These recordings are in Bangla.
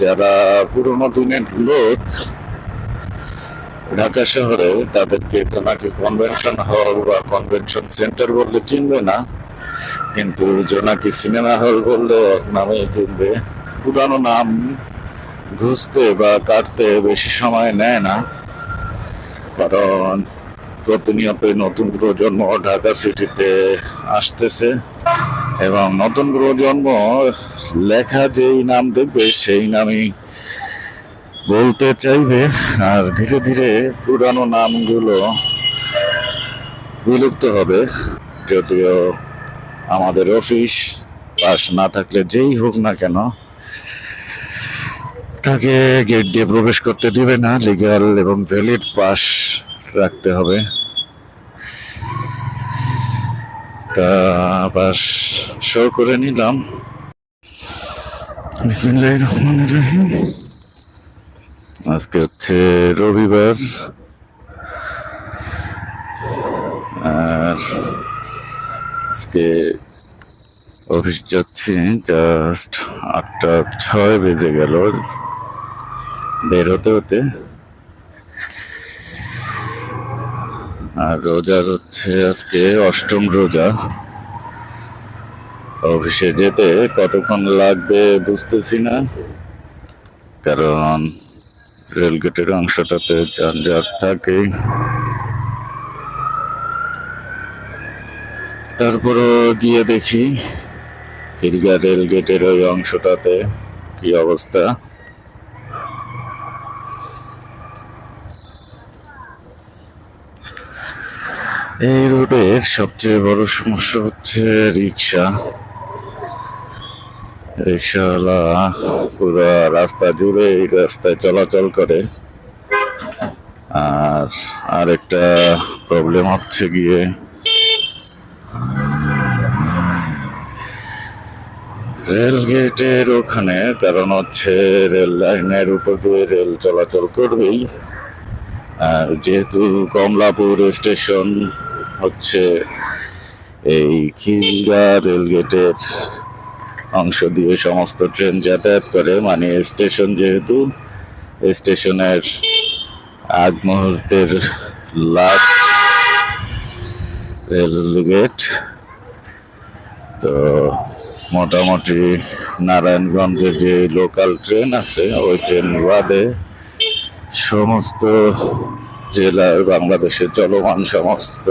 যারা পুরোনো দিনের লোক ঢাকা শহরে তাদেরকে নাকি কনভেনশন হল বা কনভেনশন সেন্টার বললে চিনবে না, কিন্তু জোনাকি সিনেমা হল বললে নামে চিনবে। পুরানো নাম ঘুষতে বা কাটতে বেশি সময় নেয় না, কারণ প্রতিনিয়তই নতুন প্রজন্ম ঢাকা সিটিতে আসতেছে। এবং নতুন প্রজন্ম লেখা যেই নাম দেখবে, সেই নামই বলতে চাইবে। আর ধীরে ধীরে পুরানো নামগুলো বিলুপ্ত হবে। যদিও আমাদের অফিস পাশ না থাকলে যেই হোক না কেন, তাকে গেট দিয়ে প্রবেশ করতে দিবে না। লিগ্যাল এবং ভ্যালিড পাস রাখতে হবে। তা পাস শো করে নিলাম। বিসমিল্লাহির রহমানির রহিম। আজকে হচ্ছে রবিবার। আর আজকে অফিস যাচ্ছি জাস্ট আটটা ছয় বেজে গেল। বের হতে হতে। আর রোজার হচ্ছে আজকে অষ্টম রোজা। অফিসে যেতে কতক্ষণ লাগবে বুঝতেছি না। কারণ রেলগেটের অংশটাতে যানজট থাকে তারপরও গিয়ে দেখি কিরগা রেলগেটের ওই অংশটাতে কি অবস্থা। এই রোডের সবচেয়ে বড় সমস্যা হচ্ছে রিক্সা রিক্সাওয়ালা পুরো রাস্তা জুড়ে এই রাস্তায় চলাচল করে। আর আরেকটা প্রবলেম হচ্ছে গিয়ে রেল গেটের ওখানে, কারণ হচ্ছে রেল লাইনের উপর দিয়ে রেল চলাচল করবেই। আর যেহেতু কমলাপুর স্টেশন হচ্ছে এই খিলগা রেলগেটের অংশ দিয়ে সমস্ত ট্রেন যাতায়াত করে। মানে স্টেশন যেহেতু স্টেশনের আগ মুহূর্তের লাস্ট রেলগেট। তো মোটামুটি নারায়ণগঞ্জে যে লোকাল ট্রেন আছে, ওই ট্রেন বাদে সমস্ত জেলার বাংলাদেশের চলমান সমস্ত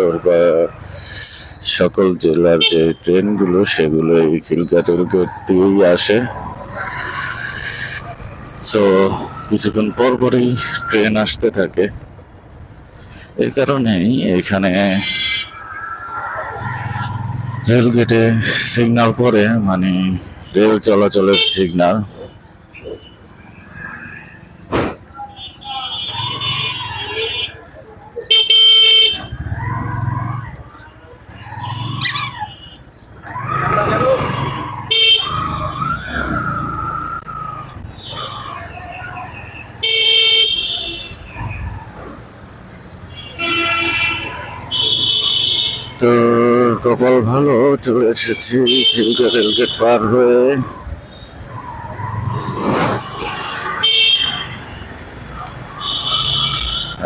সকল জেলার যে ট্রেনগুলো সেগুলো এই খিলকা রেলগেট দিয়েই আসে। সো কিছুক্ষণ পর পরই ট্রেন আসতে থাকে। এই কারণেই এখানে রেলগেটে সিগনাল পরে মানে রেল চলাচলের সিগন্যাল তো কপাল ভালো, চলে এসেছি রেলগেট পার হয়ে।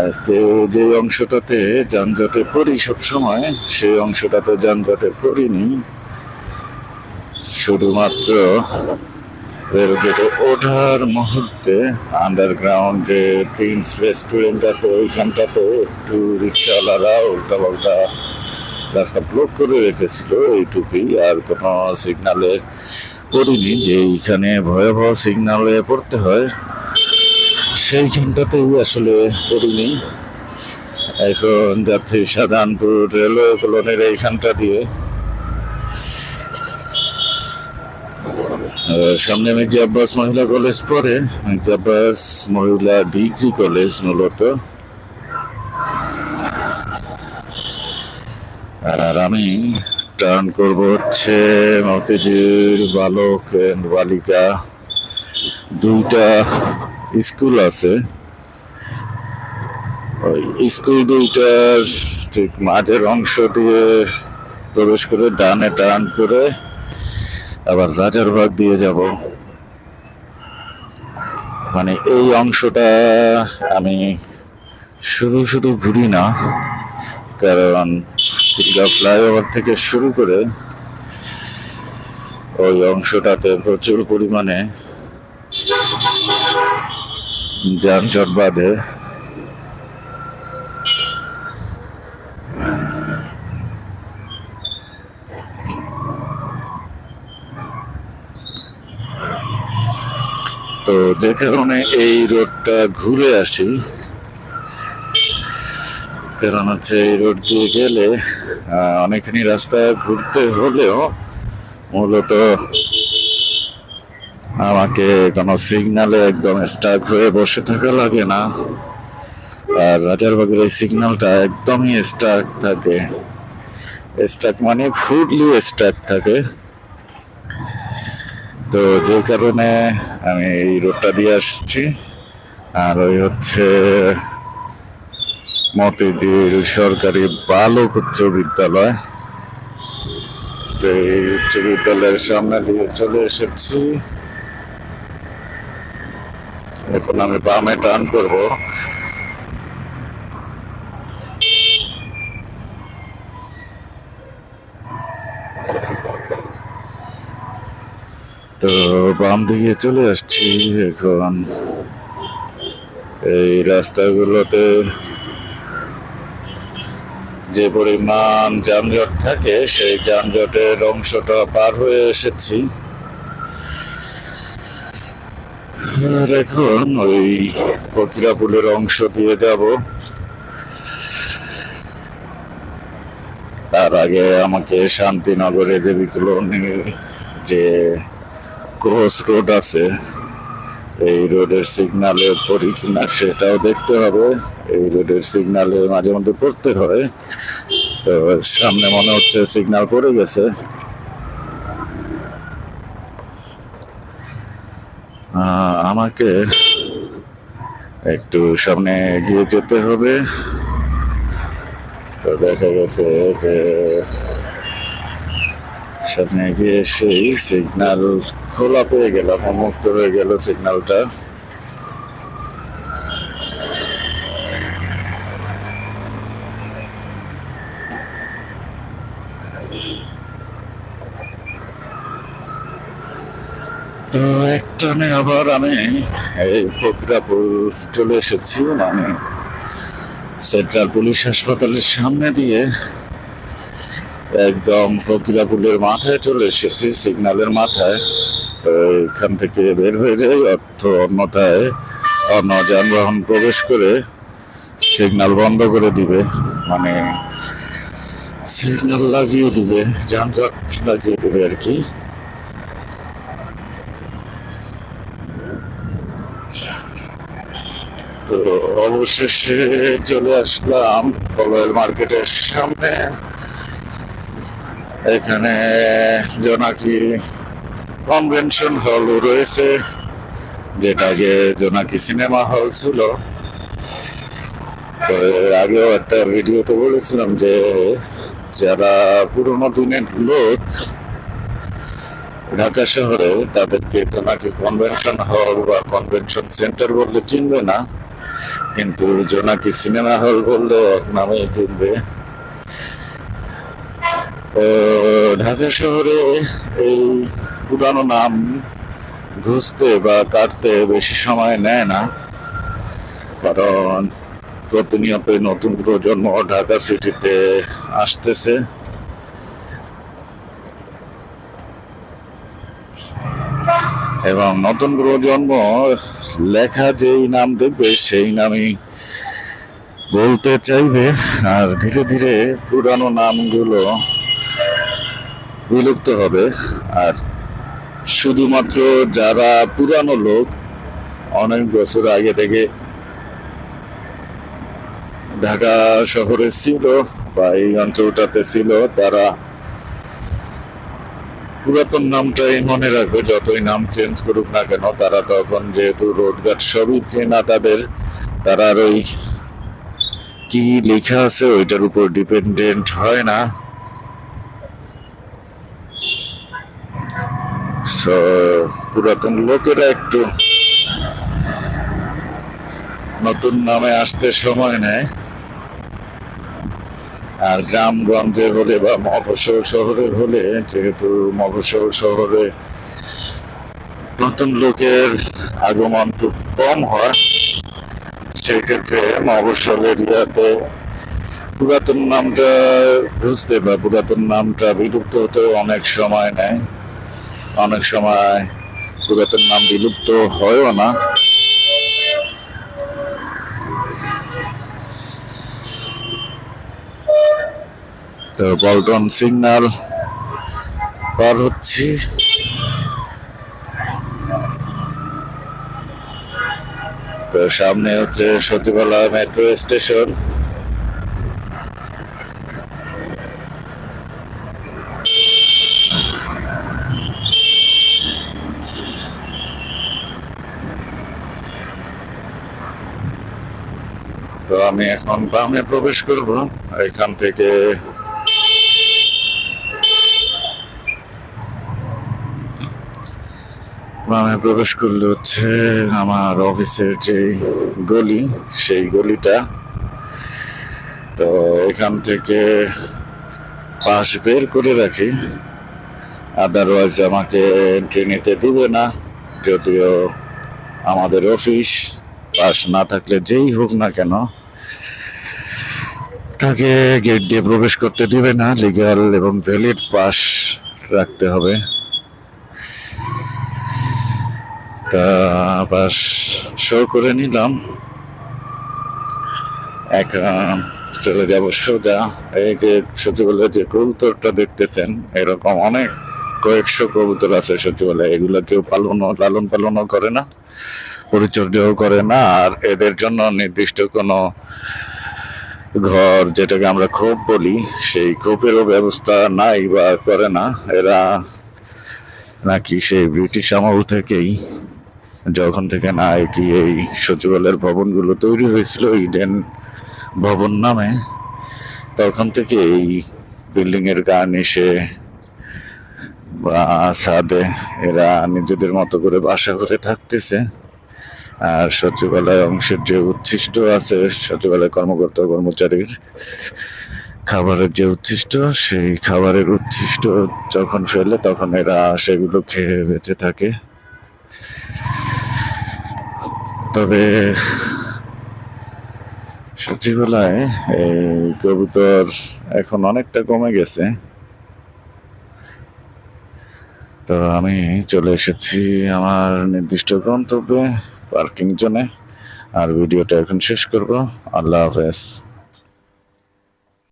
আজকে যে অংশটাতে যানজটে পড়ি সবসময়, সেই অংশটাতে যানজটে পড়িনি। শুধুমাত্র রেলগেটে ওঠার মুহূর্তে আন্ডারগ্রাউন্ড যে প্রিন্স রেস্টুরেন্ট আছে ওইখানটাতে একটু রিক্সাওয়ালারা উল্টা পাল্টা রাস্তা ব্লক করে রেখেছিল এইটুকুই, আর কোনো সিগনালে করিনি যে এইখানে ভয়াবহ সিগনালে পড়তে হয়। সেইখানটাতেই আসলে পড়িনি এখন যাচ্ছি সাধারণপুর রেলওয়ে কলোনির এইখানটা দিয়ে। সামনে মির্জা আব্বাস মহিলা কলেজ পড়ে। মির্জা আব্বাস মহিলা ডিগ্রি কলেজ মূলত। আর আমি টার্ন করব হচ্ছে মতিঝিল, বালক বালিকা। দুইটা স্কুল আছে। ওই স্কুল দুইটার ঠিক মাঝের অংশ দিয়ে প্রবেশ করে ডানে টার্ন করে আবার রাজারবাগ দিয়ে যাব। মানে এই অংশটা আমি শুধু শুধু ঘুরি না, কারণ কুড়িগ্রাম ফ্লাইওভার থেকে শুরু করে ওই অংশটাতে প্রচুর পরিমাণে যানজট বাঁধে। তো যে কারণে এই রোডটা ঘুরে আসি। কারণ হচ্ছে এই রোড দিয়ে গেলে অনেকখানি রাস্তা ঘুরতে হলেও মূলত আমাকে কোনো সিগনালে একদম স্টাক হয়ে বসে থাকা লাগে না। আর রাজারবাগের এই সিগনালটা একদমই স্টাক থাকে। স্টাক মানে ফুডলি স্টাক থাকে। তো যে কারণে আমি এই রোডটা দিয়ে আসছি। আর ওই হচ্ছে মতিঝিল সরকারি বালক উচ্চ বিদ্যালয়। তো এই উচ্চ বিদ্যালয়ের সামনে দিয়ে চলে এসেছি। এখন আমি বামে টান করব। তো বাম দিকে চলে আসছি এখন। এই রাস্তাগুলোতে যে পরিমাণ যানজট থাকে, সেই যানজটের অংশটা পার হয়ে এসেছি। এখন ওই ফকিরাপুলের অংশ দিয়ে যাব। তার আগে আমাকে শান্তিনগরে যে বিকলনী যে ক্রস রোড আছে এই রোডের সিগনালে পড়ি কিনা সেটাও দেখতে হবে। এই রোডের সিগনালে মাঝে মধ্যে পড়তে হয়। তো সামনে মনে হচ্ছে সিগনাল পড়ে গেছে। আমাকে একটু সামনে এগিয়ে যেতে হবে। তো দেখা গেছে যে সামনে এগিয়ে এসেই সিগন্যাল খোলা পেয়ে গেলাম মুক্ত হয়ে গেল সিগন্যালটা তো একটানে আবার আমি এই ফকিরাপুর চলে এসেছি। মানে সেন্ট্রাল পুলিশ হাসপাতালের সামনে দিয়ে একদম ফকিরাপুলের মাথায় চলে এসেছি, সিগন্যালের মাথায়। এখান থেকে বের হয়ে যাই অর্থ অন্যথায় অন্য যানবাহন প্রবেশ করে সিগন্যাল বন্ধ করে দিবে। মানে সিগন্যাল লাগিয়ে দিবে, যানজট লাগিয়ে দিবে আর কি। তো অবশেষে চলে আসলাম কলয়ের মার্কেটের সামনে। এখানে জোনাকি কনভেনশন হল রয়েছে, যেটা আগে জোনাকি সিনেমা হল ছিল। তো আগেও একটা ভিডিওতে বলেছিলাম যে যারা পুরোনো দিনের লোক ঢাকা শহরে তাদেরকে জোনাকি কনভেনশন হল বা কনভেনশন সেন্টার বললে চিনবে না, কিন্তু জোনাকি সিনেমা হল বললে এক নামেই চিনবে। ঢাকা শহরে এই পুরানো নাম ঘুষতে বা কাটতে বেশি সময় নেয় না, কারণ প্রতিনিয়তই নতুন প্রজন্ম ঢাকা সিটিতে আসতেছে। এবং নতুন প্রজন্ম লেখা যেই নাম দেখবে, সেই নামই বলতে চাইবে। আর ধীরে ধীরে পুরানো নামগুলো বিলুপ্ত হবে। আর শুধুমাত্র যারা পুরানো লোক, অনেক বছর আগে থেকে ঢাকা শহরে ছিল বা এই অঞ্চলটাতে ছিল, তারা পুরাতন নামটাই মনে রাখবে, যতই নাম চেঞ্জ করুক না কেন, তারা তখন যেহেতু রোডঘাট সবই চেনা তাদের, তারা আর ওই কি লেখা আছে, ওইটার উপর ডিপেন্ডেন্ট হয় না। পুরাতন লোকেরা একটু নতুন নামে আসতে সময় নেয়। আর গ্রামগঞ্জে হলে বা মফস্বল শহরে হলে, যেহেতু মফস্বল শহরে নতুন লোকের আগমন খুব কম হয়, সেক্ষেত্রে মফস্বল এরিয়াতে পুরাতন নামটা বুঝতে বা পুরাতন নামটা বিলুপ্ত হতে অনেক সময় নেয়। অনেক সময় পুরাতন নাম বিলুপ্ত হয়ও না। তো পল্টন সিগন্যাল পার হচ্ছি। তো সামনে হচ্ছে সচিবালয় মেট্রো স্টেশন আমি এখন বামে প্রবেশ করব, এখান থেকে বামে প্রবেশ করলে হচ্ছে আমার অফিসের যে গলি, সেই গলিটা। তো এখান থেকে পাশ বের করে রাখি। আদারওয়াইজ আমাকে এন্ট্রি নিতে দিবে না, যদিও আমাদের অফিস পাস না থাকলে যেই হোক না কেন। তাকে গেট দিয়ে প্রবেশ করতে দিবে না লিগ্যাল এবং ভ্যালিড পাস রাখতে হবে। তা পাস শো করে নিলাম। এখন চলে যাব সোজা। এই যে সচিবালয় যে কবুতরটা দেখতেছেন, এরকম অনেক কয়েকশো কবুতর আছে সচিবালয়। এগুলো কেউ পালন, লালন পালনও করে না, পরিচর্যাও করে না। আর এদের জন্য নির্দিষ্ট কোনো ঘর যেটাকে আমরা খোপ বলি, সেই খোপেরও ব্যবস্থা নাই বা করে না। এরা নাকি সেই ব্রিটিশ আমল থেকেই যখন থেকে না কি এই সচিবালয়ের ভবনগুলো তৈরি হয়েছিল, ইডেন ভবন নামে, তখন থেকে এই বিল্ডিংয়ের এর গার্নিশে বা ছাদে এরা নিজেদের মতো করে বাসা করে থাকতেছে। আর সচিবালয় অংশের যে উচ্ছিষ্ট আছে, সচিবালয় কর্মকর্তা কর্মচারীর খাবারের যে উচ্ছিষ্ট সেই খাবারের উচ্ছিষ্ট যখন ফেলে, তখন এরা সেগুলো খেয়ে বেঁচে থাকে। তবে সচিবালয়ে এই কবুতর এখন অনেকটা কমে গেছে। তো আমি চলে এসেছি আমার নির্দিষ্ট গন্তব্যে। পার্কিং জোনে। আর ভিডিওটা এখন শেষ করব। আল্লাহ হাফেজ।